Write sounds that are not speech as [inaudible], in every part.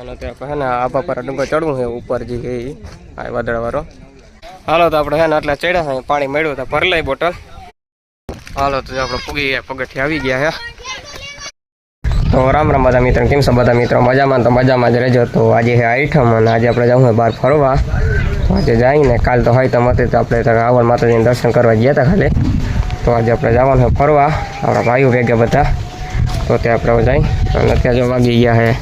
અને ત્યાં હે ને આભા પર ડુંગર ચડવું છે ઉપર જે ઈ, આ વાદળવાળો. હાલો તો આપણે હે ને એટલે ચડ્યા છે પાણી મેળવ્યું તો ભરી લઈ બોટલ. હાલો તો આપણે પૂગી ગયા પગથિયા આવી ગયા હે તો રામ રામ બધા મિત્રો કેમ છો બધા મિત્રો? મજામાં તો મજામાં જ રહેજો. તો આજે છે આઈઠમ અને આજે આપણે જવું હોય બહાર ફરવા. તો આજે જઈને કાલ તો હોય તો મતે તો આપણે રાવણ માતાજીને દર્શન કરવા ગયા હતા ખાલી. તો આજે આપણે જવાનું હોય ફરવા આપણા ભાઈઓ ભેગા બધા. તો ત્યાં આપણે જઈ અને અત્યારે જો વાગી ગયા છે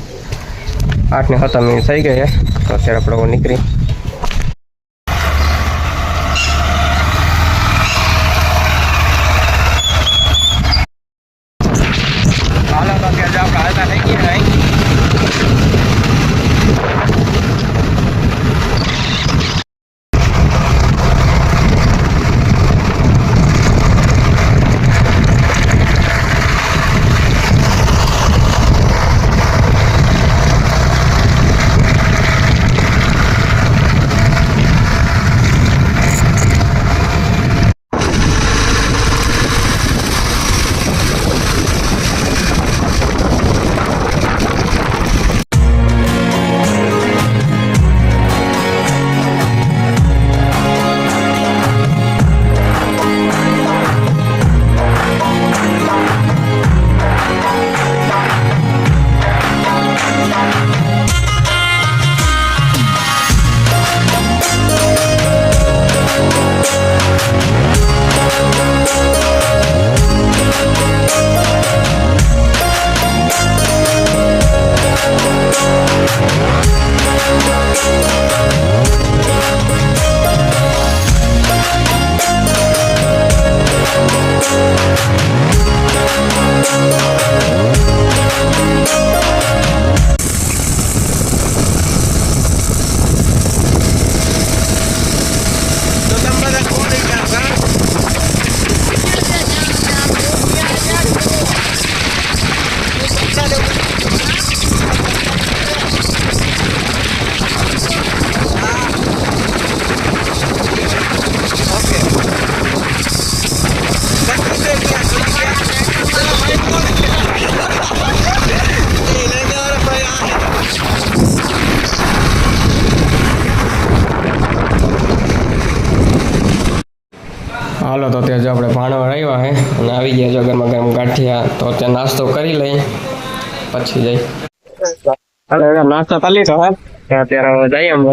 આઠ ને સત્તર મિનિટ થઈ ગઈ છે તો અત્યારે આપણે નીકળી હાલો, તો ત્યાં જો આપણે ભાણો આવ્યા હે, અને આવી ગયા જો ગરમા ગરમ ગાંઠિયા, તો ત્યાં નાસ્તો કરી લઈ, પછી જઈ. નાસ્તો કરી લીધો, હે? અત્યારે જઈએ એમ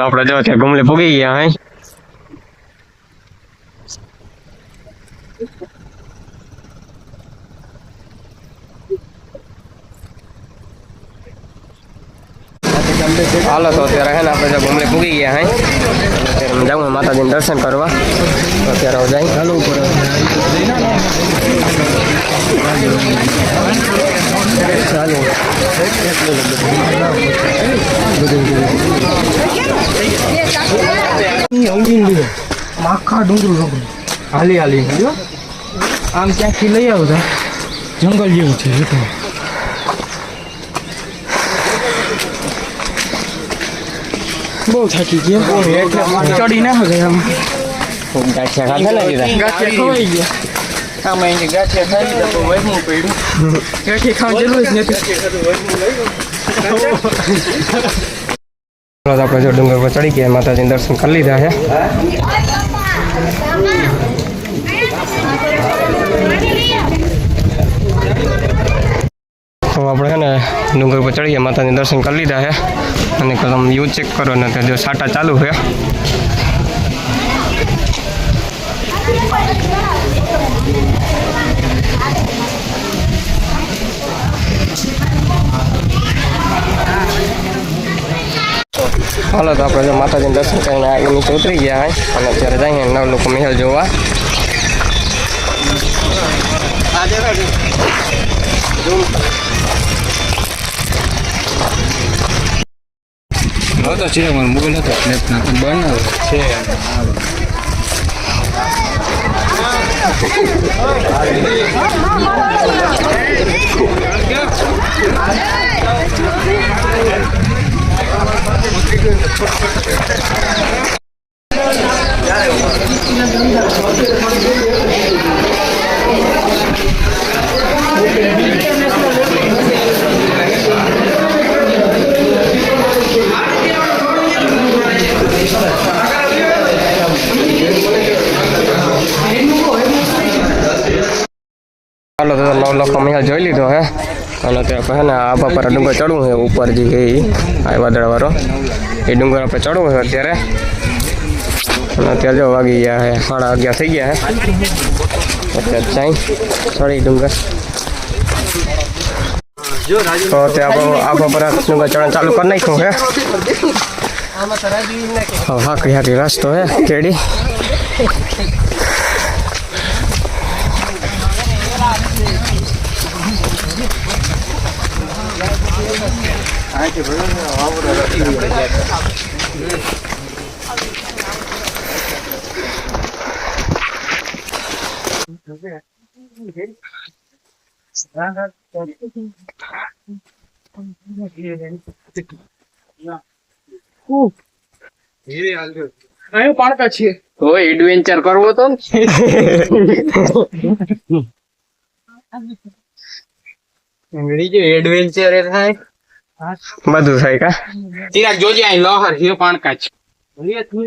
તો આપણે જો છે ગુમલે પૂગી ગયા હે હાલો તો અત્યારે હે ને આપણે જો ગુમલે પૂગી ગયા હે અત્યારે જાઉં હું માતાજીને દર્શન કરવા તો અત્યારે હવે જાય ચાલુ ઉપર ચાલુ આખા ડુંગરું હાલી હાલી જો આમ ક્યાંકથી લઈ આવતા જંગલ જેવું છે એટલે બહુ થાકી ગયા. ચડી ના આમ. ગાંઠિયા ખાધા ખવાઈ ગયા. આમાં એને ગાંઠિયા ખાઈ લીધા તો વહેમું પડ્યું. ગાંઠિયા ખાવાની જરૂર જ નથી. આપણે જો ડુંગર પર ચડી ગયા માતાજીને દર્શન કરી લીધા છે. તો આપણે છે ને ડુંગર પર ચડીએ માતાજી દર્શન કરી લીધા છે. અને તમે વ્યૂ ચેક કરો ને ત્યાં જો સાટા ચાલુ છે. હાલો, તો આપણે જો માતાજીને દર્શન કરીને આગળ નીચે ઉતરી ગયા અને અત્યારે જઈએ નવ લોકો મહેલ જોવા. મોબાઈલ હતો. બનાવ છે. હે આબા પર ડુંગર ચડવું છે, ઉપર જે છે એ આ વાદળવાળો એ ડુંગર આપણે ચડવું છે અત્યારે. અત્યારે જો વાગી ગયા છે, સાડા અગિયાર થઈ ગયા હે અત્યારે ચાઈ ચડી ડુંગર. તો તે આપણો આબા પર ડુંગર ચડવાનું ચાલુ કરી નાખ્યું હે હવે હાકડી હાકડી રસ્તો હે કેડી. અહીં પાણકા છે હોય એડવેન્ચર કરવો તો એડવેન્ચર એ થાય બધું થાય કા ચિરાગ જોજે અહીં લોહર છે પાણકા છે તું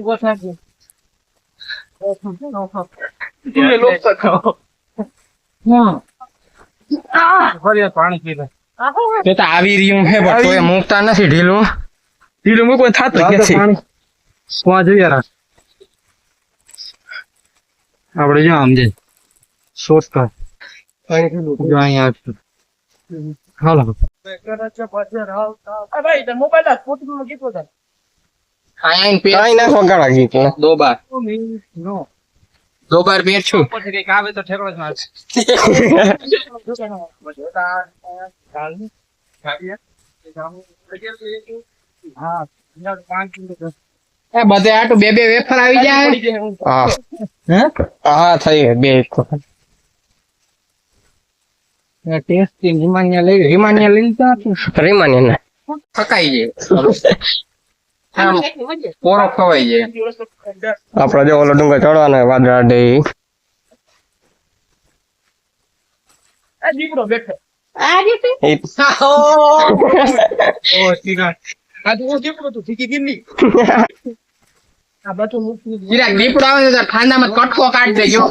લોક ખાઓ પાણી પીલે તે તો આવી રહ્યું હે પણ તોય મુકતા નથી ઢીલું ઢીલું મૂકવા થાતું ક્યાંથી કોણ જોઈએ રાખ આપણે જો આમ જઈ શોર્ટ કર જો અહીંયા આવશું હાલો કાંઈ નાખો ગાળા ગીત ને દો બાર દો બાર પેર છું આવે તો ઠેકડો જ મારશે એ બધે આટું બે બે વેફર આવી જાય હા હે હા થઈ બે ટેસ્ટી હિમાન્યા લઈ હિમાન્યા લઈ લીધા રીમાની ને થકાઈ જાય. આમ ખવાઈ જાય. આપણે જો ઓલો ડુંગર ચડવાનો વાદળા ડે. આવે તો ઠાંડામાં કટકો કાઢી દેજો.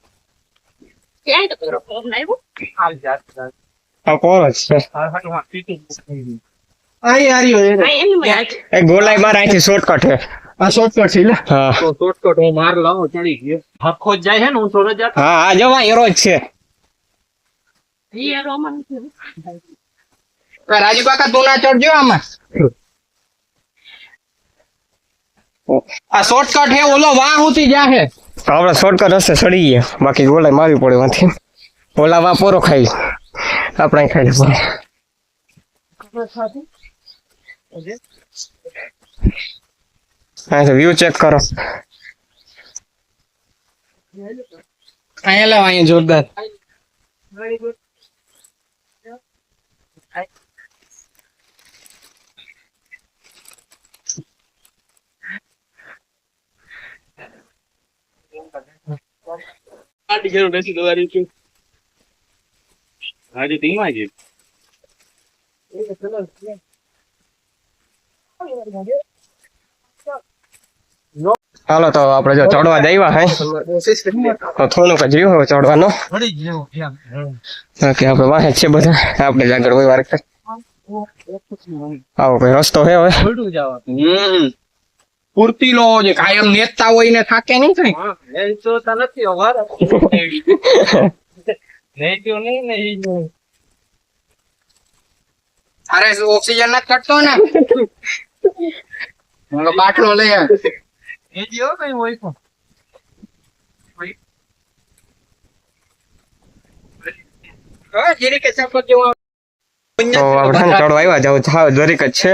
આ કોરો જ છે અહીં હાર્યો એરો એ ગોલાઈ મારા અહીંથી શોર્ટકટ હે આ શોર્ટકટ છે લે હા તો શોર્ટકટ હું માર લાવો ચડી ગયો હરખો જ જાય છે ને હું થોડો જ હા આ જવા એરો જ છે રાજુ કાકા તું ના ચડજો આમાં આ શોર્ટકટ હે ઓલો વાહ હુતી જાહે આપણે શોર્ટકટ હશે ચડી ગયા બાકી ગોલાઈ મારવી પડે માંથી ઓલા વા પોરો ખાઈ આપણે અહીં ખાઈ લે પોરો. અહીંથી વ્યૂ ચેક કરો અહીંયા લાવ અહીંયા જોરદાર આજે ધીમા છે હાલો તો આપણે જો ચડવા જઈવા હે તો થોડુંક જ રહ્યું હવે ચડવાનું બાકી આપણે વાહે છે બધા આપણે જ આગળ હોય વાર આવો ભાઈ રસ્તો હે હવે હમ પૂરતી લો જે કાયમ નેતા હોય ને થાકે નહીં કઈ. [laughs] અરે ઓક્સિજન નથી ચડતો ને? [laughs] હું તો બાટલો લઈ આવ. હા, કઈ હોય જેવું તો આપણે ચડવા આવ્યા જાવ જરીક જ છે.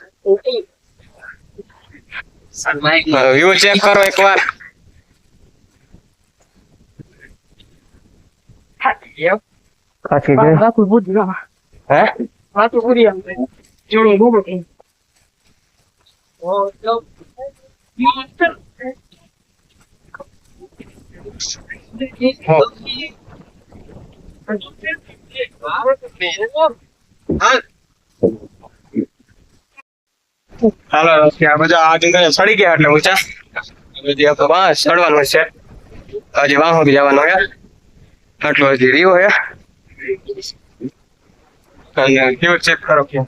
વ્યૂ ચેક કરો એકવાર થાકી ગયો હે હો. હાલો આ બધા ચડી ગયા. એટલે ઊંચા વાં ચડવાનું છે. હજી વાં સુધી જવાનું હે આટલો હજી રહ્યો હે અને ચેક કરો કે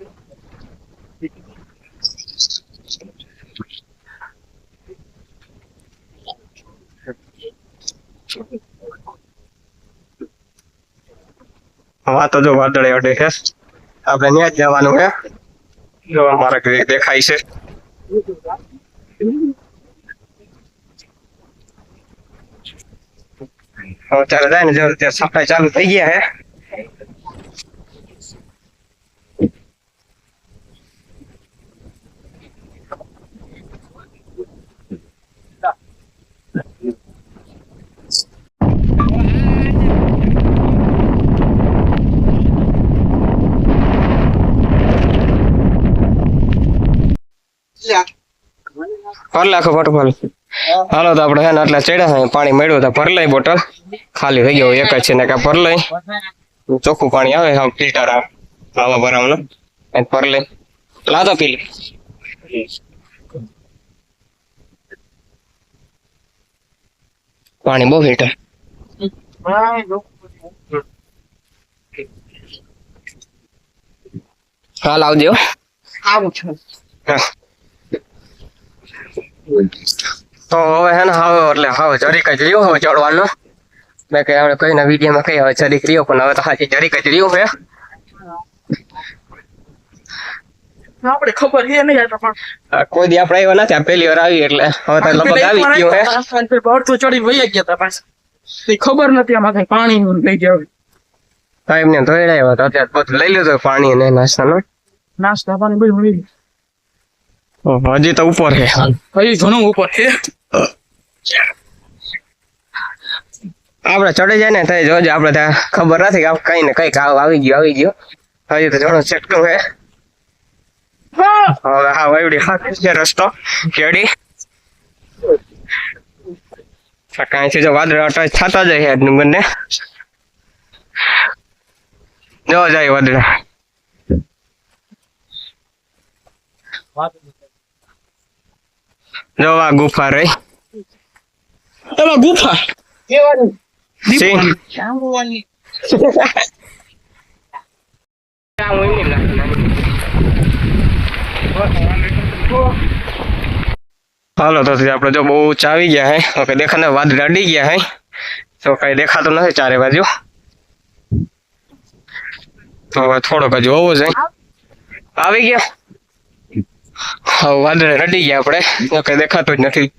હા તો જો વાદળે અડે છે. આપણે ત્યાં જ જવાનું હે અમારા ઘરે દેખાય છે. અત્યારે જાય ને જો સફાઈ ચાલુ થઈ ગયા હે. ભર લાખો ફટફલ હાલો તો આપણે હેને આટલા ચડ્યા છે પાણી મળ્યું તો ભર લઈ બોટલ. ખાલી થઈ ગયો એક જ છે ને કા ભર લઈ ચોખ્ખું પાણી આવે હા ફિલ્ટર આવે. ભરાવનું. એને ભર લઈ લાતો પી લે પાણી બહુ ફિલ્ટર. હા લાવજો આવું છું. હા. તો હવે હે ને હવે એટલે હવે જરીક જ રહ્યો હવે ચડવાનું. મેં કઈ આપણે કઈ વિડીયોમાં કઈ હવે જરીક રહ્યો પણ હવે તો હાજી જરીક જ રહ્યો હે. આપણે ખબર છે નહીં પણ. કોઈ દી આપણે આવ્યા નથી પહેલી વાર આવી એટલે હવે તો લગભગ આવી ગયું હે. અડધું ચડી વહી ગયા હતા પાછા. ખબર નથી આમાં કઈ પાણી નું લઈ ગયા. ટાઈમ ને ધોઈ તો અત્યારે બધું લઈ લીધું પાણી ને નાસ્તાનું. નાસ્તા પાણી બધું મળી હજી તો ઉપર છે હજી ઘણું ઉપર છે. આપણે ચડી જાય ને થઈ જોજો આપણે ત્યાં ખબર નથી કે કઈ ને કંઈક આવ આવી ગયું આવી ગયું. હજી તો ઘણું ચેકટું છે હવે હા વાયડી હા છે રસ્તો. કેડી છે જો વાદળ અટાચ થતા જાય હેડનું બંને. જો જાય વાદળા. જો આ ગુફા રહી. એમાં ગુફા? જાંબુવાની હાલો તો આપણે જો બહુ ચાવી આવી ગયા હે. ઓકે દેખાને વાદ રડી ગયા હે. તો કઈ દેખાતું નથી ચારે બાજુ. તો થોડોક હજુ હોવો છે આવી ગયા. હવે રડી ગયા આપણે. તો કઈ દેખાતું જ નથી.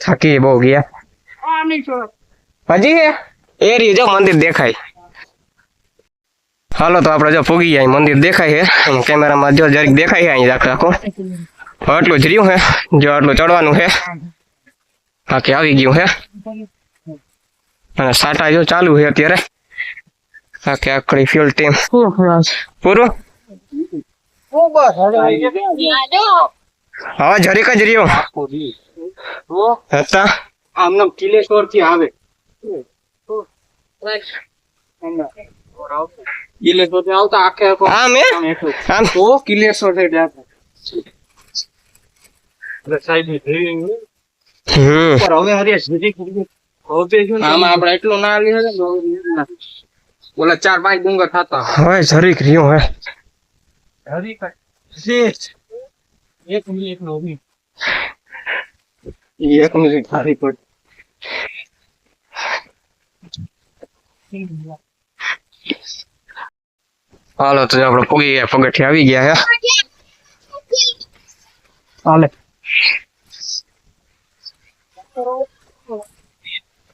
થાકી બહુ ગયા. હજી એ રહ્યું, જો, મંદિર દેખાય. હાલો, તો આપણે જો પૂગી જાય મંદિર દેખાય છે. કેમેરામાં જો જરીક દેખાય છે, અહીં રાખો રાખો આટલું જ રહ્યું છે, જો આટલું ચડવાનું છે. બાકી આવી ગયું છે. અને સાટા જો ચાલુ છે અત્યારે આખી આખડી ફ્યુલ ટીમ પૂરું હવે જરીક જ રહ્યું હતા આમનો કિલેશ્વર થી આવે કિલેશ્વર થી આવતા આખે આખો આમ હે આમ એટલું. આમ તો કિલેશ્વર થી ત્યાં સાઈડ હમ પર હવે હરિયા સુધી આમાં આપણે એટલું ના આવી શકે ને તો ઓલા ચાર પાંચ ડુંગર થતા હવે જરીક રહ્યું હે એક મિનિટ નો એક મિનિટ સારી પડ હાલો તો આપણે પૂગી ગયા પગથિયે આવી ગયા હે હાલે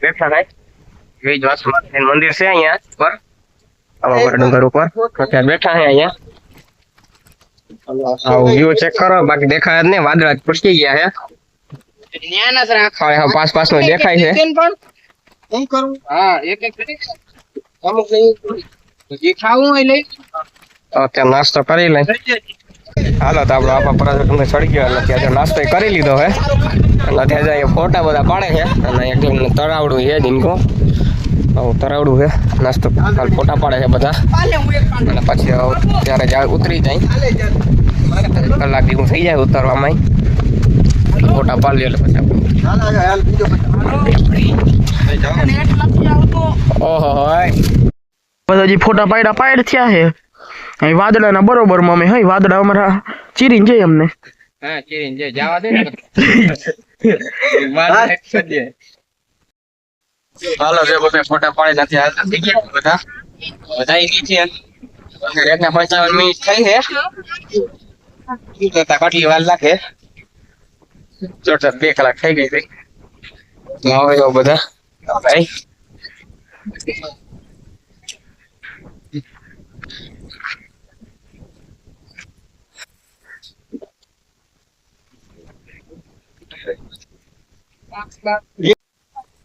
બેઠા થાય એ જ વાત માતાજીનું મંદિર છે અહીંયા પર આબા પર ડુંગર ઉપર અત્યારે બેઠા હે અહીંયા આવું વ્યૂ ચેક કરો બાકી દેખાય જ નહીં વાદળા જ પૂછકી ગયા હે હવે હવે પાસ પાસ નું દેખાય છે શું કરું હા એક એક મિનિટ અમુક નહીં જે ખાવું હોય લઈ તો અત્યારે નાસ્તો કરી લઈ હાલો, તો આપણો આપણા પર તમે ચડી ગયો. એટલે ત્યાં નાસ્તો કરી લીધો હે. અને ત્યાં જાય ફોટા બધા પાડે છે. અને એકદમ તરાવડું છે જીનકો તરાવડું છે. નાસ્તો ફોટા પાડે છે બધા. અને પછી ત્યારે ઉતરી જાય. કલાક જેવું થઈ જાય ઉતરવામાં. ફોટા પાડી એટલે પછી ઓહો હોય બધા જે ફોટા પાડ્યા પાડ થયા છે. અહીં વાદળાના બરોબરમાં અમે હઈ વાદળા અમારા ચીરીને જાય અમને. હા ચીરીને જે જવા દે ને હાલો જે બધા ફોટા પાડી નથી હાલતા. થઈ ગયા બધા? બધા નીચે એકના પંચાવન મિનિટ થઈ છે. કેટલી વાર લાગે? ચોટર બે કલાક થઈ ગઈ હતી હવે બધા. ભાઈ.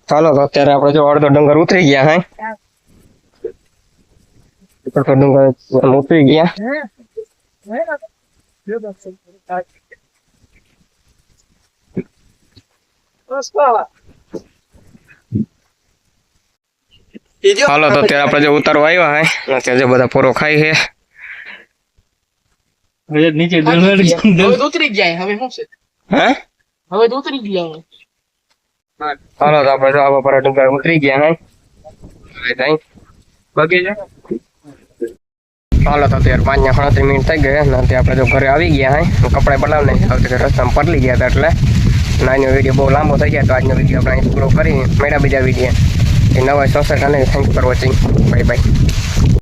ચાલો તો અત્યારે આપણે જો અડધો ડુંગર ઉતરી ગયા હે અડધો ડુંગર આમ ઉતરી ગયા હાલો તો અત્યારે આપણે જે ઉતારવા આવ્યા હે અત્યારે જે બધા પોરો ખાઈ છે હવે નીચે ડુંગર હવે તો ઉતરી જાય હવે શું છે હે હવે તો ઉતરી ગયા હાલો, તો આપણે આવા પર ડુંગર ઉતરી ગયા હે જાય બગીચા હાલો, તો અત્યારે પાંચ ના સાડત્રીસ મિનિટ થઈ ગયા ને અત્યારે આપણે જો ઘરે આવી ગયા હે કપડા બનાવને આવતી રસ્તામાં પટલી ગયા હતા, એટલે. નાનો વીડિયો બહુ લાંબો થઈ ગયા, તો આજનો વીડિયો આપણે પૂરો કરી મેળા બીજા વીડિયો એ નવા અને thank for watching bye bye